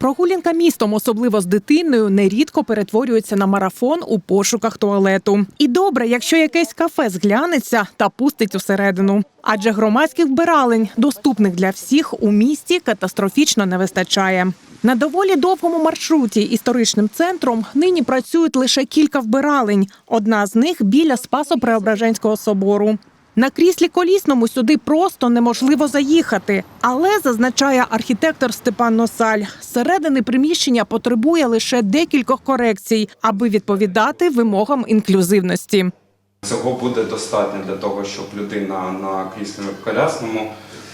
Прогулянка містом, особливо з дитиною, нерідко перетворюється на марафон у пошуках туалету. І добре, якщо якесь кафе зглянеться та пустить усередину. Адже громадських вбиралень, доступних для всіх, у місті катастрофічно не вистачає. На доволі довгому маршруті історичним центром нині працюють лише кілька вбиралень. Одна з них біля Спасо-Преображенського собору. На кріслі колісному сюди просто неможливо заїхати. Але зазначає архітектор Степан Носаль, середини приміщення потребує лише декількох корекцій, аби відповідати вимогам інклюзивності. Цього буде достатньо для того, щоб людина на кріслі колясному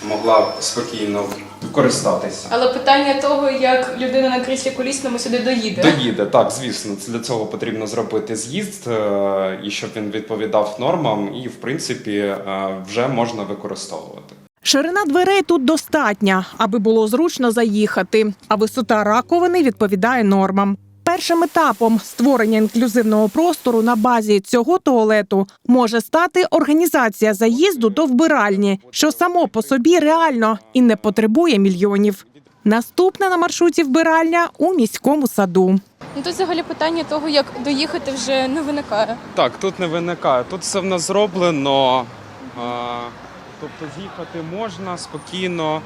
могла спокійно користатися. Але питання того, як людина на кріслі колісному сюди доїде. Доїде, так, звісно, для цього потрібно зробити з'їзд, е, і щоб він відповідав нормам, і в принципі е, вже можна використовувати. Ширина дверей тут достатня, аби було зручно заїхати, а висота раковини відповідає нормам. Першим етапом створення інклюзивного простору на базі цього туалету може стати організація заїзду до вбиральні, що само по собі реально і не потребує мільйонів. Наступна на маршруті вбиральня у міському саду. Ну тут взагалі питання того, як доїхати вже не виникає. Так, тут не виникає. Тут все в нас зроблено. Тобто з'їхати можна спокійно,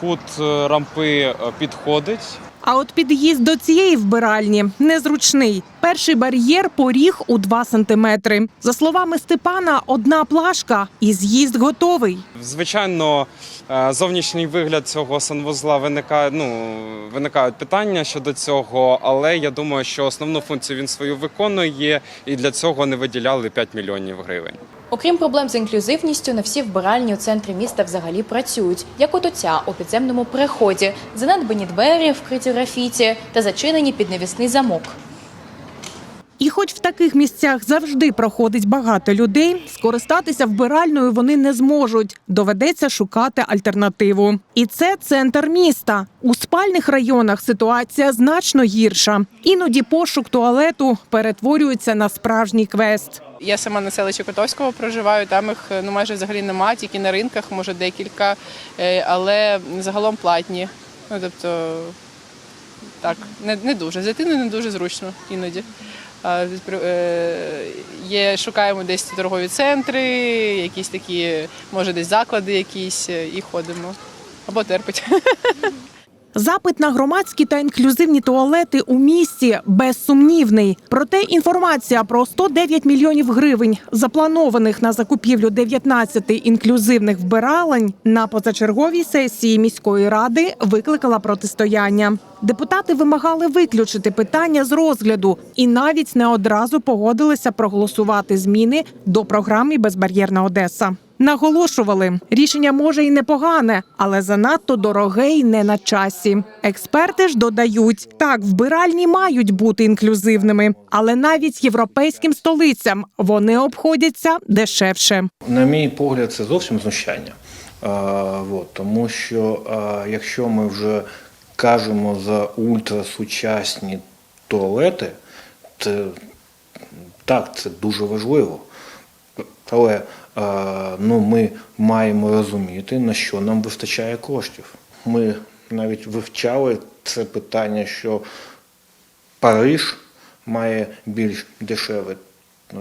кут е, рампи е, підходить. А от під'їзд до цієї вбиральні незручний. Перший бар'єр поріг у 2 сантиметри. За словами Степана, одна плашка і з'їзд готовий. Звичайно, е, зовнішній вигляд цього санвузла виникає. Ну виникають питання щодо цього, але я думаю, що основну функцію він свою виконує, і для цього не виділяли 5 мільйонів гривень. Окрім проблем з інклюзивністю, не всі вбиральні у центрі міста взагалі працюють, як от оця у підземному переході, занедбані двері, вкриті графіті та зачинені під невісний замок. І хоч в таких місцях завжди проходить багато людей, скористатися вбиральною вони не зможуть. Доведеться шукати альтернативу. І це центр міста. У спальних районах ситуація значно гірша. Іноді пошук туалету перетворюється на справжній квест. Я сама на селищі Котовського проживаю, там їх ну майже взагалі немає, тільки на ринках, може декілька, е, але загалом платні. Ну тобто так, не, не дуже. З дитиною не дуже зручно іноді. Е, Є, шукаємо десь торгові центри, якісь такі, може, десь заклади якісь, е, і ходимо. Або терпить. Запит на громадські та інклюзивні туалети у місті безсумнівний. Проте інформація про 109 мільйонів гривень, запланованих на закупівлю 19 інклюзивних вбиралень, на позачерговій сесії міської ради викликала протистояння. Депутати вимагали виключити питання з розгляду і навіть не одразу погодилися проголосувати зміни до програми Безбар'єрна Одеса. Наголошували, рішення може і непогане, але занадто дороге і не на часі. Експерти ж додають, так, вбиральні мають бути інклюзивними, але навіть європейським столицям вони обходяться дешевше. На мій погляд, це зовсім знущання. От, тому що якщо ми вже кажемо за ультрасучасні туалети, це так, це дуже важливо. Але а, ну, ми маємо розуміти, на що нам вистачає коштів. Ми навіть вивчали це питання, що Париж має більш дешеві е,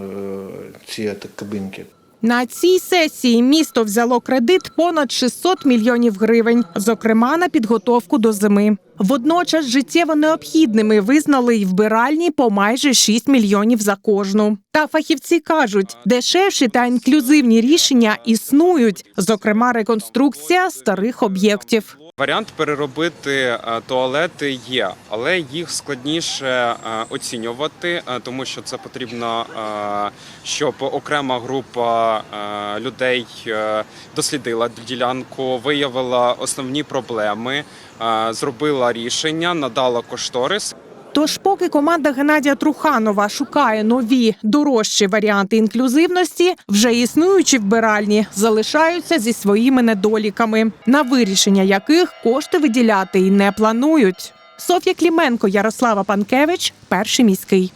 ці кабінки. На цій сесії місто взяло кредит понад 600 мільйонів гривень, зокрема на підготовку до зими. Водночас життєво необхідними визнали й вбиральні по майже 6 мільйонів за кожну. Та фахівці кажуть, дешевші та інклюзивні рішення існують, зокрема реконструкція старих об'єктів. Варіант переробити е, туалети є, але їх складніше е, оцінювати, е, тому що це потрібно, щоб окрема група людей дослідила ділянку, виявила основні проблеми, зробила рішення, надала кошторис. Тож, поки команда Геннадія Труханова шукає нові дорожчі варіанти інклюзивності, вже існуючі вбиральні залишаються зі своїми недоліками, на вирішення яких кошти виділяти й не планують. Софія Кліменко, Ярослава Панкевич, перший міський.